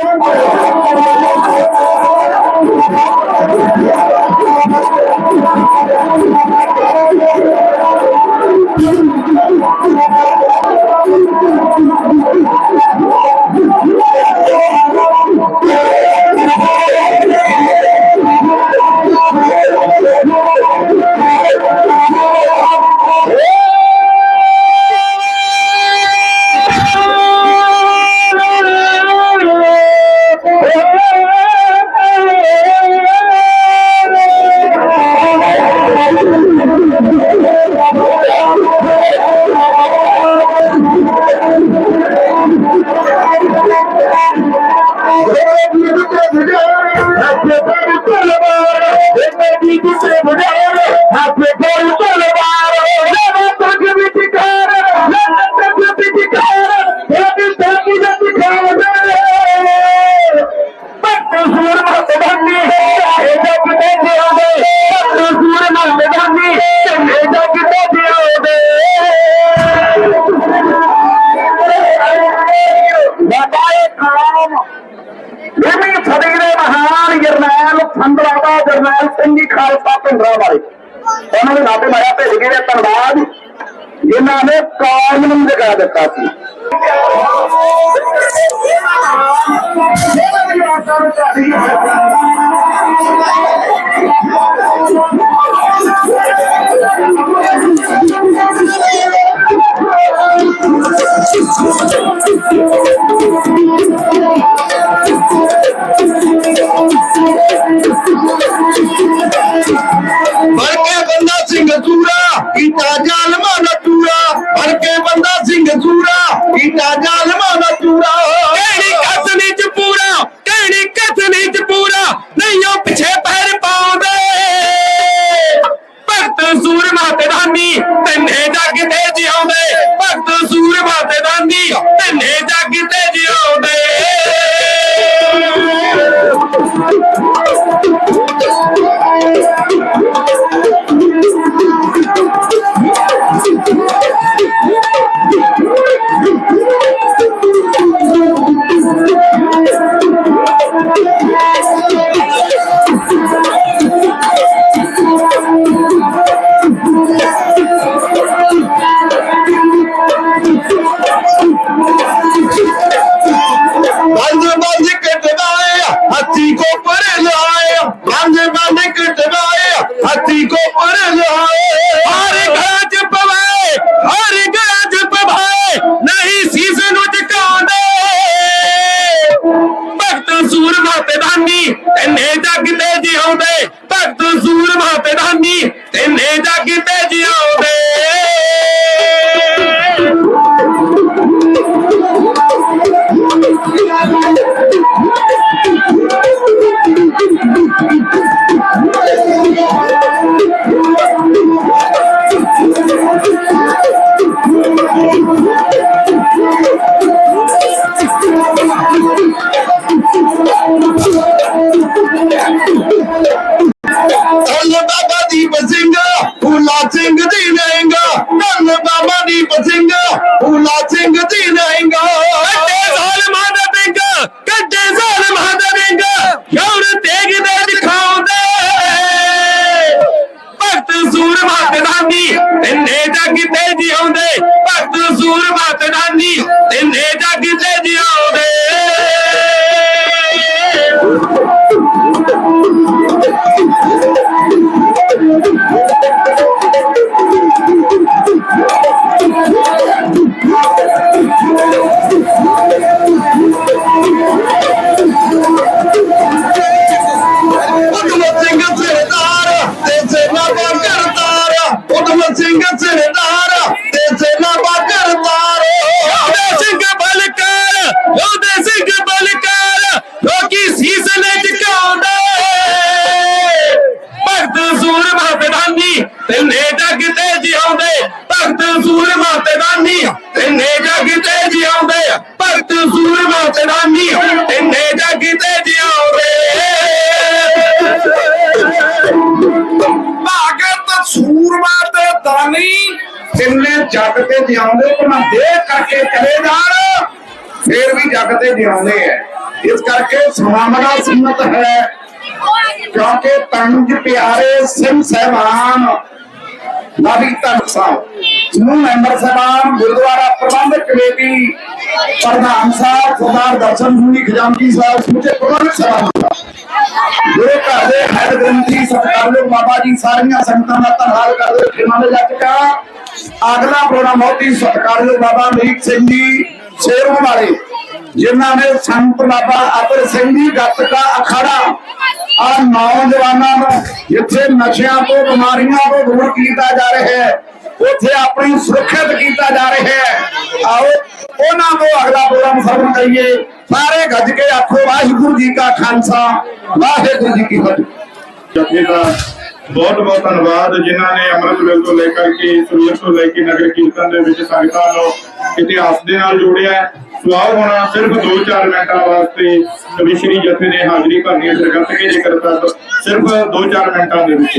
Thank you. হাত pay পড়ে তলবার ਸਿੰਘ ਜੀ ਖਾਲਸਾ ਪਿੰਡਰਾ ਵਾਲੇ ਉਹਨਾਂ ਦੇ ਨਾਤੇ ਮਾਇਆ ਭੇਜ ਗਏ ਨੇ ਧੰਨਵਾਦ ਜਿਨ੍ਹਾਂ ਨੇ ਕੌਮ ਨੂੰ ਜਗਾ ਦਿੱਤਾ ਸੀ ਬਣ ਭਗਤ ਸੂਰਮਾ ਤੇ ਦਾਨੀ ਤੈਨੇ ਜੱਗ ਤੇ ਜਿਉਂਦੇ। ਭਗਤ ਸੂਰ ਮਾਤੇ ਦਾਨੀ ਤੈਨੇ ਜੱਗ ਤੇ ਜਿਉਂਦੇ। ਤੇ ਜਿਉਂਦੇ ਭਗਤ ਸੂਰਮਾ ਤੇ ਦਾਨੀ ਤੈਨੇ ਜੱਗ ਤੇ ਜਿਉਂਦੇ ਧੰਨ ਸਿੰਘ ਦੀ ਰਹੇਗਾ ਧੰਨ ਬਾਬਾ ਦੀਪ ਸਿੰਘ ਫੂਲਾ ਸਿੰਘ ਦੀ ਰਹੇਗਾ ਕੱਟੇ ਜ਼ਾਲਮਾਂ ਦਾ ਬਿੰਗ ਕੱਟੇ ਜ਼ਾਲਮਾਂ ਦਾ ਬਿੰਗ ਯੌਰ ਤੇਗ ਦੇ ਦਿਖਾਉਂਦੇ। ਭਗਤ ਸੂਰਮਾ ਤੇ ਦਾਨੀ ਤੈਨੇ ਜੱਗ ਤੇ ਜਿਉਂਦੇ। ਭਗਤ ਸੂਰਮਾ ਤੇ ਦਾਨੀ ਉਦਮ ਸਿੰਘ ਸਰਦਾਰ ਤੇ ਸੇਨਾ ਕਰਤਾਰ ਯੋਧੇ ਸਿੰਘ ਬਲਕਾਰ ਯੋਧੇ ਸਿੰਘ ਲੋਕੀ ਸੀਸ ਨੇ ਝੁਕਾਉਂਦੇ। ਭਗਤ ਸੂਰਮਾ ਤੇ ਤੈਨੇ ਜੱਗ ਤੇ ਜਿਉਂਦੇ। ਭਗਤ ਸੂਰਮਾ ਤੇ ਤੈਨੇ ਜੱਗ ਤੇ ਜਿਉਂਦੇ। ਭਗਤ ਸੂਰਮਾ ਤੇ ਤੈਨੇ ਤਿੰਨੇ ਜੱਗ ਤੇ ਜਿਉਂਦੇ, ਉਹਨਾਂ ਦੇ ਕਰਕੇ ਚਲੇ ਜਾਣ। ਫੇਰ ਵੀ ਜੱਗ ਤੇ ਜਿਉਂਦੇ ਐ। ਇਸ ਕਰਕੇ ਸੁਹਾਮਣਾ ਸੁਨਤ ਹੈ, ਕਿਉਂਕਿ ਪੰਜ ਪਿਆਰੇ ਸਿੰਘ ਸਹਿਬਾਨ ਨਾਭੀ ਧੰਨ ਸਾਹਿਬ। ਸਮੂਹ ਮੈਂਬਰ ਸਾਹਿਬਾਨ, ਗੁਰਦੁਆਰਾ ਪ੍ਰਬੰਧਕ ਕਮੇਟੀ, ਪ੍ਰਧਾਨ ਸਾਹਿਬ, ਸਰਦਾਰ ਦਰਸ਼ਨ ਸਿੰਘ ਖਜ਼ਾਨਚੀ ਸਾਹਿਬ ਸਮੁੱਚੇ ਪ੍ਰਬੰਧਕ ਸਹਿਬਾਨ। ਜਿਹੜੇ ਘਰ ਦੇ ਹੈਡ ਗ੍ਰੰਥੀ, ਸਤਿਕਾਰਯੋਗ ਬਾਬਾ ਜੀ, ਸਾਰੀਆਂ ਸੰਗਤਾਂ ਦਾ ਧੰਨਵਾਦ ਕਰਦੇ ਹੋਏ ਖਿਮਾਂ ਦੇ ਜੱਟਕਾ ਅਗਲਾ ਪ੍ਰੋਗਰਾਮ ਬਹੁਤ ਹੀ ਸਤਿਕਾਰਯੋਗ ਬਾਬਾ ਅਮਰੀਕ ਸਿੰਘ ਜੀ ਸ਼ੇਰੋਂ ਵਾਲੇ ਜਿਨ੍ਹਾਂ ਨੇ ਸੰਤ ਬਾਬਾ ਅਤਰ ਸਿੰਘ ਜੀ ਗੱਤਕਾ ਅਖਾੜਾ ਆ ਨੌਜਵਾਨਾਂ ਨੂੰ ਜਿੱਥੇ ਨਸ਼ਿਆਂ ਤੋਂ ਬਿਮਾਰੀਆਂ ਤੋਂ ਦੂਰ ਕੀਤਾ ਜਾ ਰਿਹਾ ਹੈ ਉੱਥੇ ਆਪਣੀ ਸੁਰੱਖਿਅਤ ਕੀਤਾ ਜਾ ਰਿਹਾ ਹੈ ਆਓ ਉਹਨਾਂ ਤੋਂ ਅਗਲਾ ਪ੍ਰੋਗਰਾਮ ਸਰਵਣ ਕਰੀਏ ਸਾਰੇ ਗੱਜ ਕੇ ਆਖੋ ਵਾਹਿਗੁਰੂ ਜੀ ਕਾ ਖਾਲਸਾ ਵਾਹਿਗੁਰੂ ਜੀ ਕੀ ਫਤਿਹ ਜਥੇ ਦਾ ਬਹੁਤ ਬਹੁਤ ਧੰਨਵਾਦ ਜਿਨ੍ਹਾਂ ਨੇ ਅੰਮ੍ਰਿਤ ਵੇਲੇ ਤੋਂ ਲੈ ਕਰਕੇ ਸਵੇਰ ਤੋਂ ਲੈ ਕੇ ਨਗਰ ਕੀਰਤਨ ਦੇ ਵਿੱਚ ਸੰਗਤਾਂ ਨੂੰ ਇਤਿਹਾਸ ਦੇ ਨਾਲ ਜੋੜਿਆ ਹੈ। ਹੋਣਾ ਸਿਰਫ 2-4 ਮਿੰਟਾਂ ਵਾਸਤੇ ਕਵਿਸ਼ਰੀ ਜਥੇ ਨੇ ਹਾਜ਼ਰੀ ਭਰਨੀ ਹੈ ਸਰਗਤ ਕੇ ਜ਼ਿਕਰ ਸਿਰਫ 2-4 ਮਿੰਟਾਂ ਦੇ ਵਿੱਚ